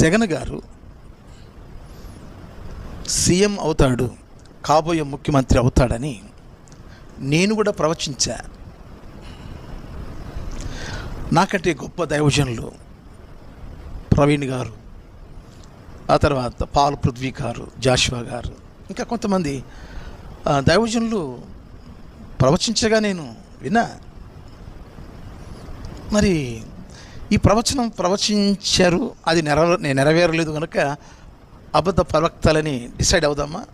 జగన్ గారు సీఎం అవుతాడు కాబోయే ముఖ్యమంత్రి అవుతాడని నేను కూడా ప్రవచించా. నాకంటే గొప్ప దైవజనులు ప్రవీణ్ గారు ఆ తర్వాత పాల్ పృథ్వీ గారు జాషువా గారు ఇంకా కొంతమంది దైవజనులు ప్రవచించగా నేను విన్నా. మరి ఈ ప్రవచనం ప్రవచించారు అది నెరవే నెరవేరలేదు కనుక అబద్ధ ప్రవక్తలని డిసైడ్ అవుదామా?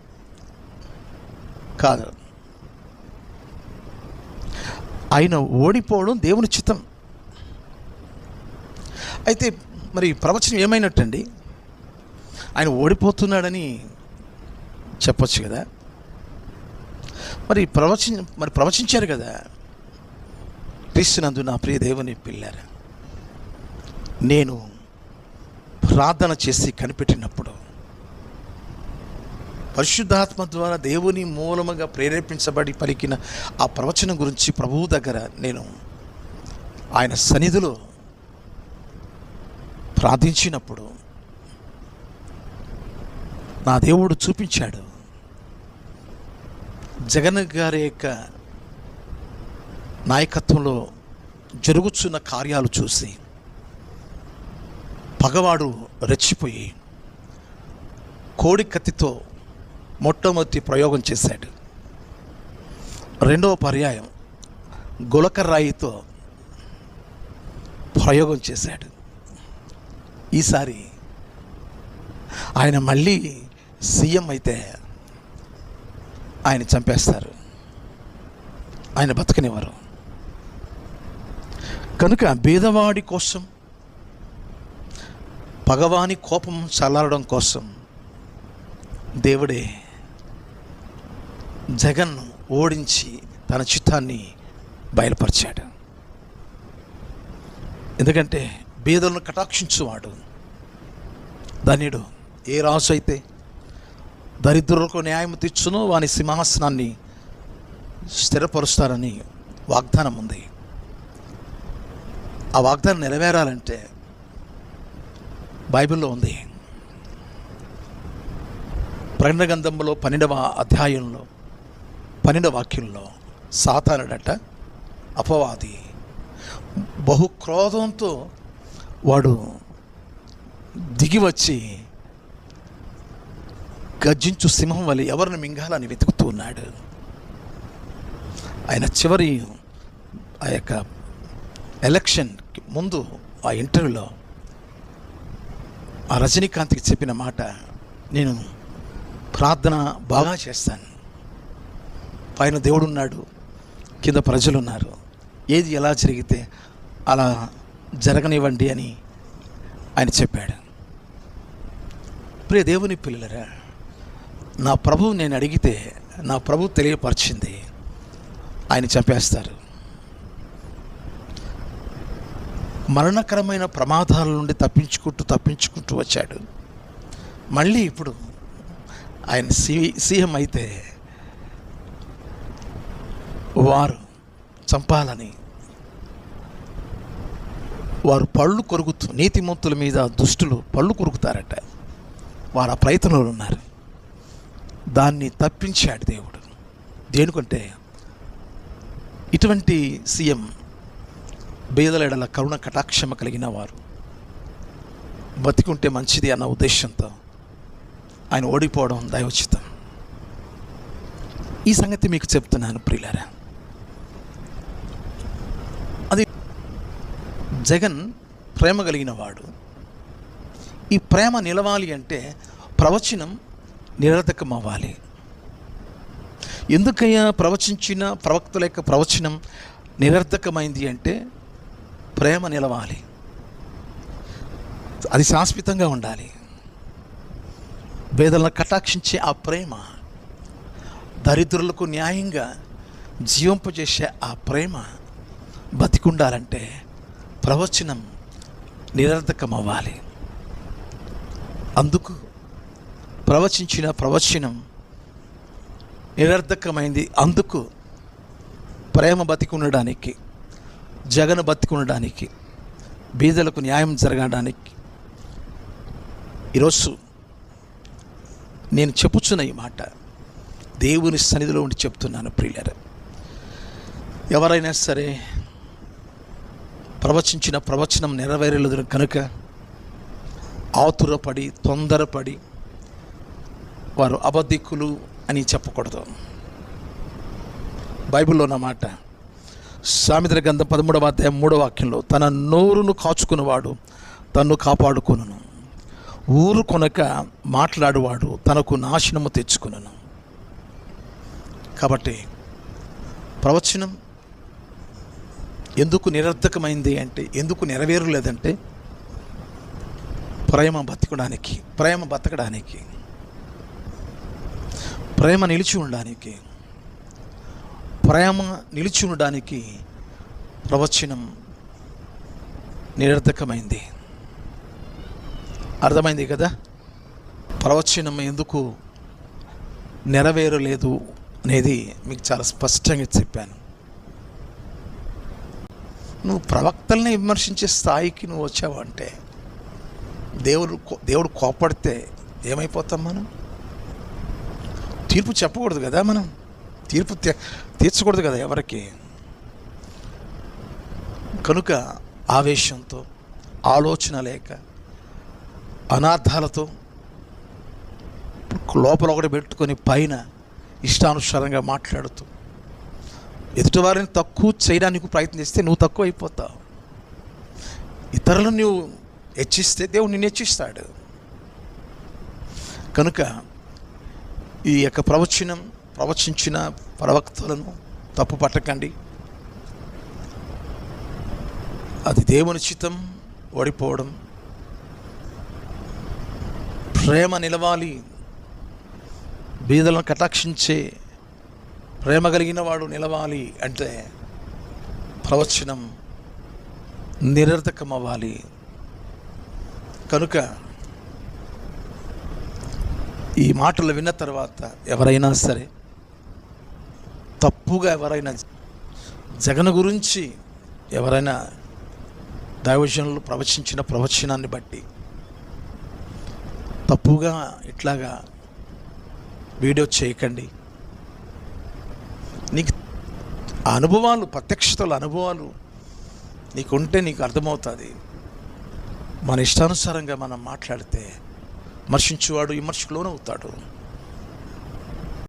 కాదు. ఆయన ఓడిపోవడం దేవుని చిత్తం. అయితే మరి ప్రవచనం ఏమైనట్టండి? ఆయన ఓడిపోతున్నాడని చెప్పొచ్చు కదా? మరి ప్రవచ మరి ప్రవచించారు కదా? క్రీస్తునందు నా ప్రియ దేవుని పిల్లారా నేను ప్రార్థన చేసి కనిపెట్టినప్పుడు పరిశుద్ధాత్మ ద్వారా దేవుని మూలముగా ప్రేరేపించబడి పలికిన ఆ ప్రవచనం గురించి ప్రభువు దగ్గర నేను ఆయన సన్నిధిలో ప్రార్థించినప్పుడు నా దేవుడు చూపించాడు. జగన్ గారి యొక్క నాయకత్వంలో జరుగుతున్న కార్యాలు చూసి పగవాడు రెచ్చిపోయి కోడి కత్తితో మొట్టమొదటి ప్రయోగం చేశాడు. రెండవ పర్యాయం గులకరాయితో ప్రయోగం చేశాడు. ఈసారి ఆయన మళ్ళీ సీఎం అయితే ఆయన చంపేస్తారు. ఆయన బతకనివ్వరు. కనుక బీదవాడి కోసం పగవాని కోపం చల్లారడం కోసం దేవుడే జగన్ ఓడించి తన చిత్తాన్ని బయలుపరిచాడు. ఎందుకంటే బీదలను కటాక్షించువాడు. ధన్యుడు ఏ రాజు అయితే దరిద్రులకు న్యాయం తెచ్చునో వాని సింహాసనాన్ని స్థిరపరుస్తారని వాగ్దానం ఉంది. ఆ వాగ్దానం నెరవేరాలంటే బైబిల్లో ఉంది. ప్రకటన గ్రంథంలో పన్నెండవ అధ్యాయంలో పన్నెండవ వాక్యంలో సాతానుడట అపవాది బహు క్రోధంతో వాడు దిగి వచ్చి గర్జించు సింహం వల్ల ఎవరిని మింగాలని వెతుకుతూ ఉన్నాడు. ఆయన చివరి ఆ యొక్క ఎలక్షన్కి ముందు ఆ ఇంటర్వ్యూలో ఆ రజనీకాంత్కి చెప్పిన మాట నేను ప్రార్థన బాగా చేస్తాను. పైన దేవుడున్నాడు కింద ప్రజలు ఉన్నారు ఏది ఎలా జరిగితే అలా జరగనివ్వండి అని ఆయన చెప్పాడు. ప్రియ దేవుని పిల్లలరా నా ప్రభువు నేను అడిగితే నా ప్రభు తెలియపరిచింది. ఆయన చంపేస్తారు. మరణకరమైన ప్రమాదాల నుండి తప్పించుకుంటూ తప్పించుకుంటూ వచ్చాడు. మళ్ళీ ఇప్పుడు ఆయన సి సీఎం అయితే వారు చంపాలని వారు పళ్ళు కొరుకుతూ నీతిమంతుల మీద దుష్టులు పళ్ళు కొరుకుతారట. వారు ఆ ప్రయత్నంలో ఉన్నారు. దాన్ని తప్పించాడు దేవుడు. దేనికంటే ఇటువంటి సీఎం బీదలెడల కరుణ కటాక్షమ కలిగిన వారు. బతికుంటే మంచిది అన్న ఉద్దేశంతో ఆయన ఓడిపోవడం దయోచితం ఈ సంగతి మీకు చెప్తున్నాను ప్రియులారా. అది జగన్ ప్రేమ కలిగిన వాడు. ఈ ప్రేమ నిలవాలి అంటే ప్రవచనం నిరర్థకం అవ్వాలి ఎందుకయ్యా ప్రవచించిన ప్రవక్తల యొక్క ప్రవచనం నిరర్ధకమైంది అంటే ప్రేమ నిలవాలి. అది శాశ్వతంగా ఉండాలి. వేదలను కటాక్షించే ఆ ప్రేమ దరిద్రులకు న్యాయంగా జీవింపజేసే ఆ ప్రేమ బతికుండాలంటే ప్రవచనం నిరర్ధకం అవ్వాలి అందుకు ప్రవచించిన ప్రవచనం నిరర్ధకమైంది అందుకు ప్రేమ బతికుండడానికి జగన్ బతికుండడానికి బీదలకు న్యాయం జరగడానికి. ఈరోజు నేను చెప్పుచున్న ఈ మాట దేవుని సన్నిధిలో ఉండి చెప్తున్నాను ప్రియులర. ఎవరైనా సరే ప్రవచించిన ప్రవచనం నెరవేరలేదు కనుక ఆతురపడి తొందరపడి వారు అబద్ధికులు అని చెప్పకూడదు. బైబిల్లో ఉన్న మాట సామెతల గ్రంథం పదమూడవ అధ్యాయం మూడవ వాక్యంలో తన నోరును కాచుకున్నవాడు తన్ను కాపాడుకొనును. ఊరు కొనక మాట్లాడువాడు తనకు నాశనము తెచ్చుకును కాబట్టి ప్రవచనం ఎందుకు నిరర్థకమైంది అంటే ఎందుకు నెరవేరలేదంటే ప్రేమ బతకడానికి ప్రేమ బతకడానికి ప్రేమ నిలిచి ఉండడానికి ప్రేమ నిలిచి ఉండడానికి ప్రవచనం నిరర్థకమైంది. అర్థమైంది కదా? ప్రవచనం ఎందుకు నెరవేరలేదు అనేది మీకు చాలా స్పష్టంగా చెప్పాను. నువ్వు ప్రవక్తల్ని విమర్శించే స్థాయికి నువ్వు వచ్చావు అంటే దేవుడు కో- దేవుడు కోపడితే ఏమైపోతాం మనం? తీర్పు చెప్పకూడదు కదా మనం? తీర్పు తీర్చకూడదు కదా ఎవరికి? కనుక ఆవేశంతో ఆలోచన లేక అనార్థాలతో లోపల ఒకటి పెట్టుకొని పైన ఇష్టానుసారంగా మాట్లాడుతూ ఎదుటివారిని తక్కువ చేయడానికి ప్రయత్నిస్తే నువ్వు తక్కువ అయిపోతావు. ఇతరులను నువ్వు హెచ్చిస్తే దేవుడు నిన్ను హెచ్చిస్తాడు. కనుక ఈ యొక్క ప్రవచనం ప్రవచించిన ప్రవక్తలను తప్పు పట్టకండి. అది దేవుని చిత్తం ఓడిపోవడం. ప్రేమ నిలవాలి. బీదలను కటాక్షించే ప్రేమ కలిగిన వాడు నిలవాలి అంటే ప్రవచనం నిరర్థకం అవ్వాలి కనుక ఈ మాటలు విన్న తర్వాత ఎవరైనా సరే తప్పుగా ఎవరైనా జగన్ గురించి ఎవరైనా దైవజనులు ప్రవచించిన ప్రవచనాన్ని బట్టి తప్పుగా ఇట్లాగా వీడియో చేయకండి. నీకు ఆ అనుభవాలు ప్రత్యక్షతల అనుభవాలు నీకుంటే నీకు అర్థమవుతుంది. మన ఇష్టానుసారంగా మనం మాట్లాడితే విమర్శించేవాడు విమర్శకులోనవుతాడు